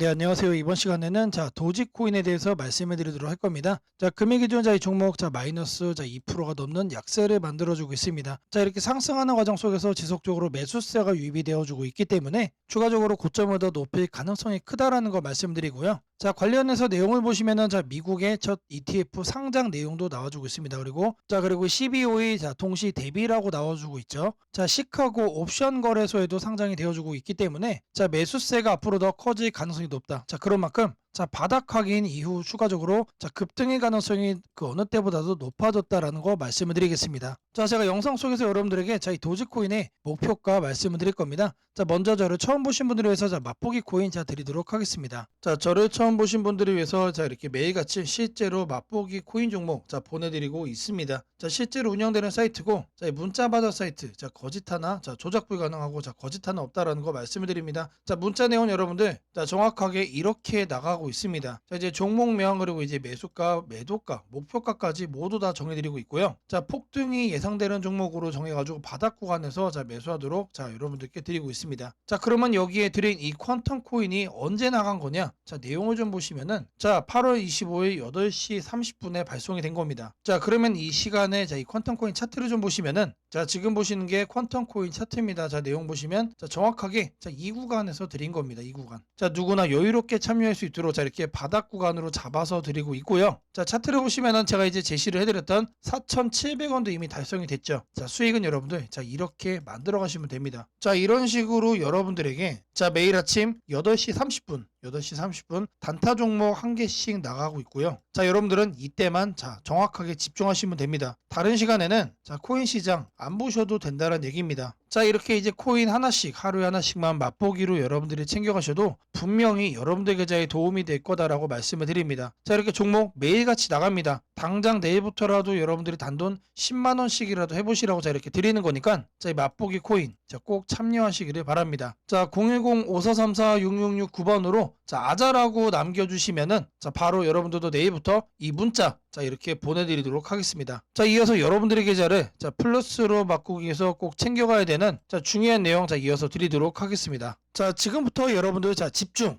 네, 안녕하세요. 이번 시간에는 자, 도지코인에 대해서 말씀해 드리도록 할 겁니다. 자, 금액 기준 자, 이 종목 자, 마이너스 자, 2%가 넘는 약세를 만들어 주고 있습니다. 자, 이렇게 상승하는 과정 속에서 지속적으로 매수세가 유입이 되어 주고 있기 때문에 추가적으로 고점을 더 높일 가능성이 크다라는 거 말씀드리고요. 자, 관련해서 내용을 보시면은 자, 미국의 첫 ETF 상장 내용도 나와주고 있습니다. 그리고 자, 그리고 12호의 자, 동시 대비라고 나와주고 있죠. 자, 시카고 옵션 거래소에도 상장이 되어주고 있기 때문에 자, 매수세가 앞으로 더 커질 가능성이 높다. 자, 그런 만큼 자, 바닥 확인 이후 추가적으로 자, 급등의 가능성이 그 어느 때보다도 높아졌다라는 거 말씀을 드리겠습니다. 자, 제가 영상 속에서 여러분들에게 자, 이 도지코인의 목표가 말씀을 드릴 겁니다. 자, 먼저 저를 처음 보신 분들을 위해서 자, 맛보기 코인 자 드리도록 하겠습니다. 자, 저를 처음 보신 분들을 위해서 자, 이렇게 매일같이 실제로 맛보기 코인 종목 자, 보내드리고 있습니다. 자, 실제로 운영되는 사이트고 자, 이 문자 받아 사이트 자, 거짓 하나 자, 조작 불가능하고 자, 거짓 하나 없다라는 거 말씀을 드립니다. 자, 문자 내용 여러분들 자, 정확하게 이렇게 나가 고 있습니다. 자, 이제 종목명 그리고 이제 매수가, 매도가, 목표가까지 모두 다 정해드리고 있고요. 자, 폭등이 예상되는 종목으로 정해가지고 바닥 구간에서 자, 매수하도록 자, 여러분들께 드리고 있습니다. 자, 그러면 여기에 드린 이 퀀텀 코인이 언제 나간 거냐? 자, 내용을 좀 보시면은 자, 8월 25일 8시 30분에 발송이 된 겁니다. 자, 그러면 이 시간에 자, 이 퀀텀 코인 차트를 좀 보시면은 자, 지금 보시는 게 퀀텀 코인 차트입니다. 자, 내용 보시면 자, 정확하게 자, 이 구간에서 드린 겁니다. 이 구간. 자, 누구나 여유롭게 참여할 수 있도록 자, 이렇게 바닥 구간으로 잡아서 드리고 있고요. 자, 차트를 보시면은 제가 이제 제시를 해드렸던 4,700원도 이미 달성이 됐죠. 자, 수익은 여러분들 자, 이렇게 만들어 가시면 됩니다. 자, 이런 식으로 여러분들에게 자, 매일 아침 8시 30분 8시 30분 단타 종목 한 개씩 나가고 있고요. 자, 여러분들은 이때만 자, 정확하게 집중하시면 됩니다. 다른 시간에는 자, 코인 시장 안 보셔도 된다는 얘기입니다. 자, 이렇게 이제 코인 하나씩 하루에 하나씩만 맛보기로 여러분들이 챙겨 가셔도 분명히 여러분들 계좌에 도움이 될 거다라고 말씀을 드립니다. 자, 이렇게 종목 매일같이 나갑니다. 당장 내일부터라도 여러분들이 단돈 10만 원씩이라도 해 보시라고 자, 이렇게 드리는 거니까 자, 이 맛보기 코인 자, 꼭 참여하시기를 바랍니다. 자, 010-5434-6669번으로 자, 아자라고 남겨주시면은 자, 바로 여러분들도 내일부터 이 문자 자, 이렇게 보내드리도록 하겠습니다. 자, 이어서 여러분들의 계좌를 자, 플러스로 바꾸기 위해서 꼭 챙겨가야 되는 자, 중요한 내용 자, 이어서 드리도록 하겠습니다. 자, 지금부터 여러분들 자, 집중,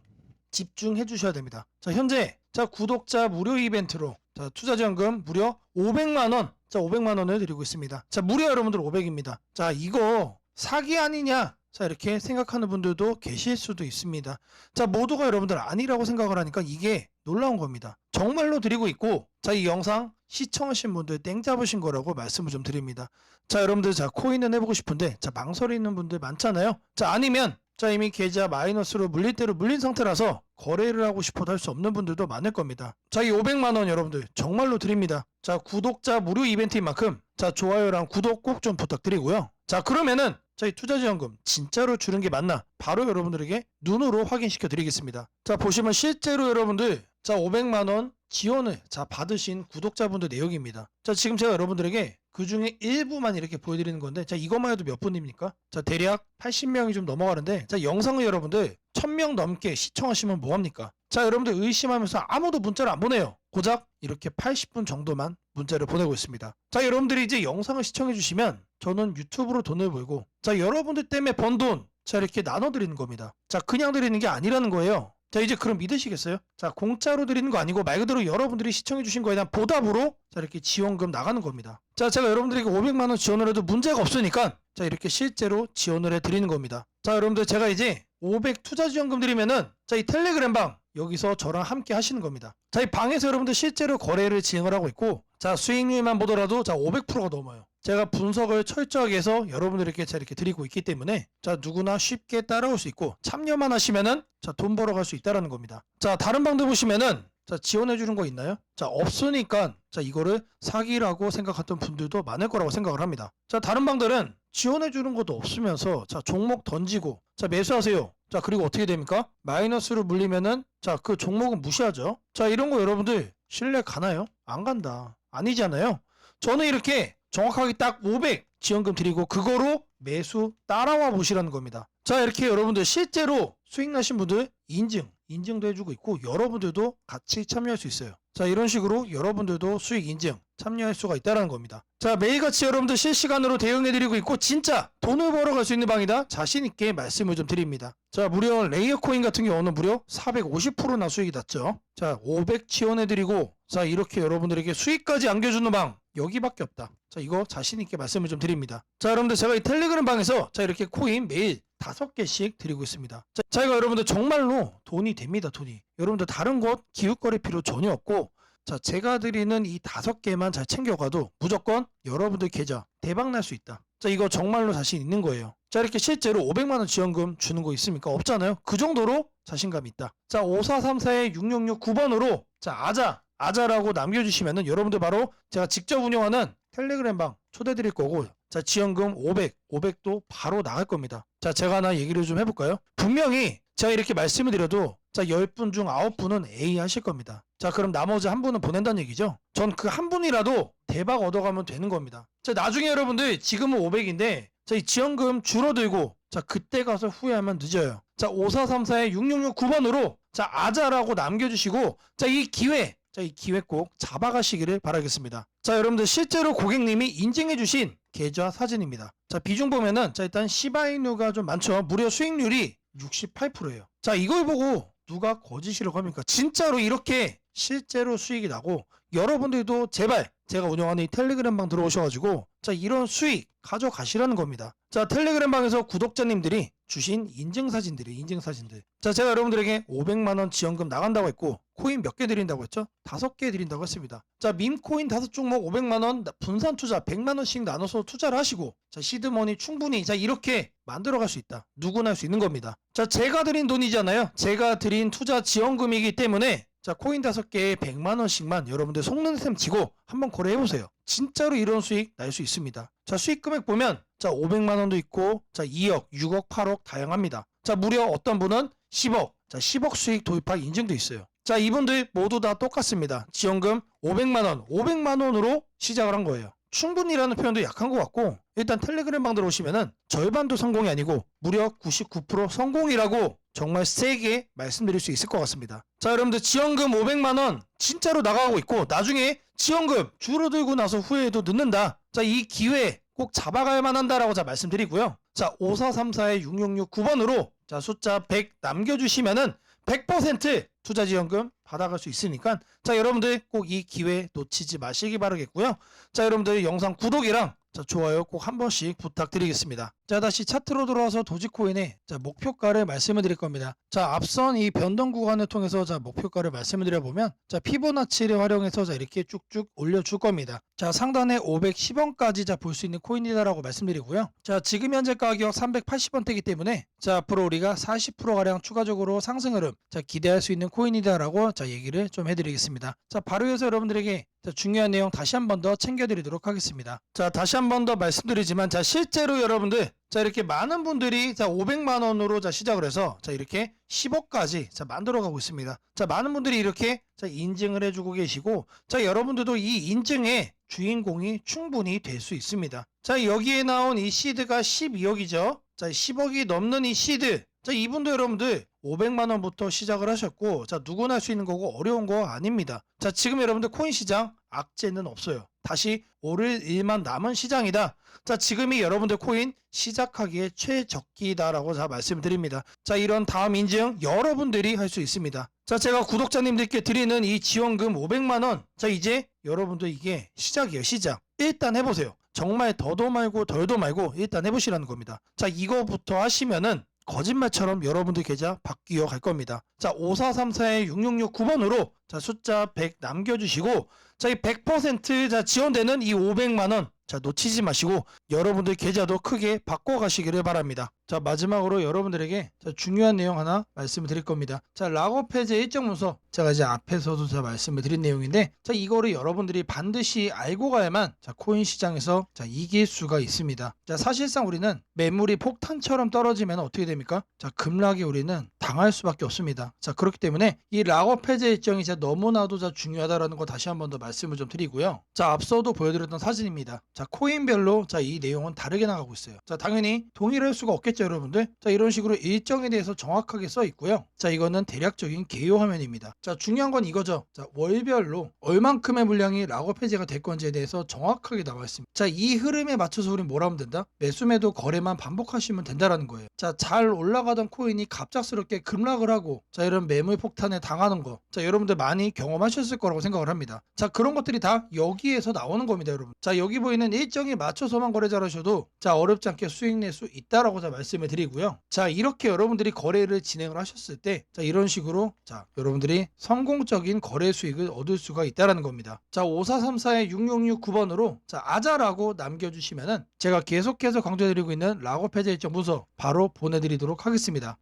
집중해 주셔야 됩니다. 자, 현재 자, 구독자 무료 이벤트로 자, 투자 지원금 무려 500만 원. 자, 500만 원을 드리고 있습니다. 자, 무려 여러분들 500입니다. 자, 이거 사기 아니냐? 자, 이렇게 생각하는 분들도 계실 수도 있습니다. 자, 모두가 여러분들 아니라고 생각을 하니까 이게 놀라운 겁니다. 정말로 드리고 있고, 자, 이 영상 시청하신 분들 땡 잡으신 거라고 말씀을 좀 드립니다. 자, 여러분들, 자, 코인은 해보고 싶은데, 자, 망설이는 분들 많잖아요. 자, 아니면, 자, 이미 계좌 마이너스로 물릴 대로 물린 상태라서 거래를 하고 싶어도 할 수 없는 분들도 많을 겁니다. 자, 이 500만원 여러분들 정말로 드립니다. 자, 구독자 무료 이벤트인 만큼, 자, 좋아요랑 구독 꼭 좀 부탁드리고요. 자, 그러면은, 자, 이 투자지원금 진짜로 주는 게 맞나? 바로 여러분들에게 눈으로 확인시켜 드리겠습니다. 자, 보시면 실제로 여러분들, 자, 500만 원 지원을 자, 받으신 구독자분들 내역입니다. 자, 지금 제가 여러분들에게 그 중에 일부만 이렇게 보여드리는 건데, 자, 이것만 해도 몇 분입니까? 자, 대략 80명이 좀 넘어가는데, 자, 영상을 여러분들 1000명 넘게 시청하시면 뭐합니까? 자, 여러분들 의심하면서 아무도 문자를 안 보내요. 고작 이렇게 80분 정도만 문자를 보내고 있습니다. 자, 여러분들이 이제 영상을 시청해 주시면 저는 유튜브로 돈을 벌고, 자, 여러분들 때문에 번 돈, 자, 이렇게 나눠드리는 겁니다. 자, 그냥 드리는 게 아니라는 거예요. 자, 이제 그럼 믿으시겠어요? 자, 공짜로 드리는 거 아니고 말 그대로 여러분들이 시청해 주신 거에 대한 보답으로 자, 이렇게 지원금 나가는 겁니다. 자, 제가 여러분들에게 500만 원 지원을 해도 문제가 없으니까 자, 이렇게 실제로 지원을 해 드리는 겁니다. 자, 여러분들 제가 이제 500 투자 지원금 드리면은 자, 이 텔레그램 방 여기서 저랑 함께 하시는 겁니다. 자, 이 방에서 여러분들 실제로 거래를 진행을 하고 있고 자, 수익률만 보더라도 자, 500%가 넘어요. 제가 분석을 철저하게 해서 여러분들에게 자 이렇게 드리고 있기 때문에 자 누구나 쉽게 따라올 수 있고 참여만 하시면은 자 돈 벌어갈 수 있다라는 겁니다. 자 다른 방도 보시면은 자 지원해 주는 거 있나요? 자 없으니까 자 이거를 사기라고 생각했던 분들도 많을 거라고 생각을 합니다. 자 다른 방들은 지원해 주는 것도 없으면서 자 종목 던지고 자 매수하세요. 자 그리고 어떻게 됩니까? 마이너스로 물리면은 자 그 종목은 무시하죠. 자 이런 거 여러분들 신뢰 가나요? 안 간다. 아니잖아요. 저는 이렇게 정확하게 딱 500 지원금 드리고 그거로 매수 따라와 보시라는 겁니다. 자 이렇게 여러분들 실제로 수익 나신 분들 인증, 인증도 해주고 있고 여러분들도 같이 참여할 수 있어요. 자 이런 식으로 여러분들도 수익 인증 참여할 수가 있다는 겁니다. 자 매일같이 여러분들 실시간으로 대응해드리고 있고 진짜 돈을 벌어갈 수 있는 방이다 자신 있게 말씀을 좀 드립니다. 자 무려 레이어 코인 같은 경우는 무려 450%나 수익이 났죠. 자 500 지원해드리고 자 이렇게 여러분들에게 수익까지 안겨주는 방 여기밖에 없다. 자 이거 자신 있게 말씀을 좀 드립니다. 자 여러분들 제가 이 텔레그램 방에서 자 이렇게 코인 매일 다섯 개씩 드리고 있습니다. 자, 자 이거 여러분들 정말로 돈이 됩니다. 돈이. 여러분들 다른 곳 기웃거릴 필요 전혀 없고 자 제가 드리는 이 다섯 개만 잘 챙겨가도 무조건 여러분들 계좌 대박 날 수 있다. 자 이거 정말로 자신 있는 거예요. 자 이렇게 실제로 500만 원 지원금 주는 거 있습니까? 없잖아요. 그 정도로 자신감이 있다. 자 5434의 6669 9번으로 자 아자 아자라고 남겨주시면은 여러분들 바로 제가 직접 운영하는 텔레그램 방 초대 드릴 거고 자 지원금 500 500도 바로 나갈 겁니다. 자 제가 하나 얘기를 좀 해볼까요? 분명히 제가 이렇게 말씀을 드려도 자 10분 중 9분은 A 하실 겁니다. 자 그럼 나머지 한 분은 보낸다는 얘기죠. 전 그 한 분이라도 대박 얻어가면 되는 겁니다. 자 나중에 여러분들 지금은 500인데 자 이 지원금 줄어들고 자 그때 가서 후회하면 늦어요. 자 5434의 6669 9번으로 자 아자라고 남겨주시고 자 이 기회 자 이 기회 꼭 잡아가시기를 바라겠습니다. 자 여러분들 실제로 고객님이 인증해주신 계좌 사진입니다. 자 비중 보면은 자 일단 시바이누가 좀 많죠. 무려 수익률이 68%예요. 자 이걸 보고 누가 거짓이라고 합니까? 진짜로 이렇게 실제로 수익이 나고 여러분들도 제발 제가 운영하는 이 텔레그램 방 들어오셔가지고 자 이런 수익 가져가시라는 겁니다. 자 텔레그램 방에서 구독자님들이 주신 인증 사진들이 인증 사진들. 자 제가 여러분들에게 500만 원 지원금 나간다고 했고 코인 몇 개 드린다고 했죠? 다섯 개 드린다고 했습니다. 자 밈코인 다섯 종목 500만 원 분산 투자 100만 원씩 나눠서 투자를 하시고 자 시드머니 충분히 자 이렇게 만들어갈 수 있다. 누구나 할 수 있는 겁니다. 자 제가 드린 돈이잖아요. 제가 드린 투자 지원금이기 때문에 자 코인 다섯 개에 100만 원씩만 여러분들 속는 셈 치고 한번 거래해 보세요. 진짜로 이런 수익 날 수 있습니다. 자 수익 금액 보면 자 500만 원도 있고 자 2억, 6억, 8억 다양합니다. 자 무려 어떤 분은 10억, 자 10억 수익 도입할 인증도 있어요. 자 이분들 모두 다 똑같습니다. 지원금 500만 원, 500만 원으로 시작을 한 거예요. 충분히라는 표현도 약한 것 같고 일단 텔레그램 방 들어오시면은 절반도 성공이 아니고 무려 99% 성공이라고 정말 세게 말씀드릴 수 있을 것 같습니다. 자 여러분들 지원금 500만 원 진짜로 나가고 있고 나중에 지원금 줄어들고 나서 후회해도 늦는다. 자 이 기회 꼭 잡아가야만 한다라고 자 말씀드리고요. 자 5434의 6669 9번으로 자 숫자 100 남겨주시면은 100% 투자 지원금 받아갈 수 있으니까 자 여러분들 꼭 이 기회 놓치지 마시기 바라겠고요. 자 여러분들 영상 구독이랑 자 좋아요 꼭 한 번씩 부탁드리겠습니다. 자 다시 차트로 돌아와서 도지코인의 자 목표가를 말씀을 드릴 겁니다. 자 앞선 이 변동 구간을 통해서 자 목표가를 말씀을 드려 보면 자 피보나치를 활용해서 자 이렇게 쭉쭉 올려줄 겁니다. 자 상단에 510원까지 자 볼 수 있는 코인이다라고 말씀드리고요. 자 지금 현재 가격 380원대이기 때문에 자 앞으로 우리가 40% 가량 추가적으로 상승 흐름 자 기대할 수 있는 코인이다라고 자 얘기를 좀 해드리겠습니다. 자 바로 이어서 여러분들에게 자, 중요한 내용 다시 한 번 더 챙겨드리도록 하겠습니다. 자, 다시 한 번 더 말씀드리지만, 자, 실제로 여러분들, 자, 이렇게 많은 분들이, 자, 500만 원으로 자, 시작을 해서, 자, 이렇게 10억까지, 자, 만들어가고 있습니다. 자, 많은 분들이 이렇게, 자, 인증을 해주고 계시고, 자, 여러분들도 이 인증의 주인공이 충분히 될 수 있습니다. 자, 여기에 나온 이 시드가 12억이죠. 자, 10억이 넘는 이 시드. 자, 이분도 여러분들 500만 원부터 시작을 하셨고, 자, 누구나 할 수 있는 거고 어려운 거 아닙니다. 자, 지금 여러분들 코인 시장 악재는 없어요. 다시 오를 일만 남은 시장이다. 자, 지금이 여러분들 코인 시작하기에 최적기다라고 자 말씀드립니다. 자, 이런 다음 인증 여러분들이 할 수 있습니다. 자, 제가 구독자님들께 드리는 이 지원금 500만 원. 자, 이제 여러분들 이게 시작이에요. 시작. 일단 해보세요. 정말 더도 말고 덜도 말고 일단 해보시라는 겁니다. 자, 이거부터 하시면은 거짓말처럼 여러분들 계좌 바뀌어 갈 겁니다. 자, 5434의 6669 9번으로 자, 숫자 100 남겨주시고 자, 이 100%자 지원되는 이 500만 원. 자, 놓치지 마시고 여러분들 계좌도 크게 바꿔 가시기를 바랍니다. 자, 마지막으로 여러분들에게 자, 중요한 내용 하나 말씀을 드릴 겁니다. 자, 락업 해제 일정 문서 제가 이제 앞에서도 자 말씀을 드린 내용인데 자, 이거를 여러분들이 반드시 알고 가야만 자, 코인 시장에서 자, 이길 수가 있습니다. 자, 사실상 우리는 매물이 폭탄처럼 떨어지면 어떻게 됩니까? 자, 급락에 우리는 당할 수밖에 없습니다. 자, 그렇기 때문에 이 락업 해제 일정이 진짜 너무나도 자 중요하다라는 거 다시 한 번 더 말씀을 좀 드리고요. 자, 앞서도 보여드렸던 사진입니다. 자 코인별로 자 이 내용은 다르게 나가고 있어요. 자 당연히 동일할 수가 없겠죠 여러분들. 자 이런 식으로 일정에 대해서 정확하게 써 있고요. 자 이거는 대략적인 개요 화면입니다. 자 중요한 건 이거죠. 자 월별로 얼만큼의 물량이 락업 해제가 될 건지에 대해서 정확하게 나와 있습니다. 자 이 흐름에 맞춰서 우린 뭘 하면 된다? 매수매도 거래만 반복하시면 된다라는 거예요. 자 잘 올라가던 코인이 갑작스럽게 급락을 하고 자 이런 매물 폭탄에 당하는 거. 자 여러분들 많이 경험하셨을 거라고 생각을 합니다. 자 그런 것들이 다 여기에서 나오는 겁니다, 여러분. 자 여기 보이는 일정에 맞춰서만 거래를 하셔도 자 어렵지 않게 수익 낼 수 있다라고 자 말씀을 드리고요. 자 이렇게 여러분들이 거래를 진행을 하셨을 때 자 이런 식으로 자 여러분들이 성공적인 거래 수익을 얻을 수가 있다라는 겁니다. 자 5434의 6669번으로 자 아자라고 남겨주시면은 제가 계속해서 강조드리고 있는 해제 일정 문서 바로 보내드리도록 하겠습니다.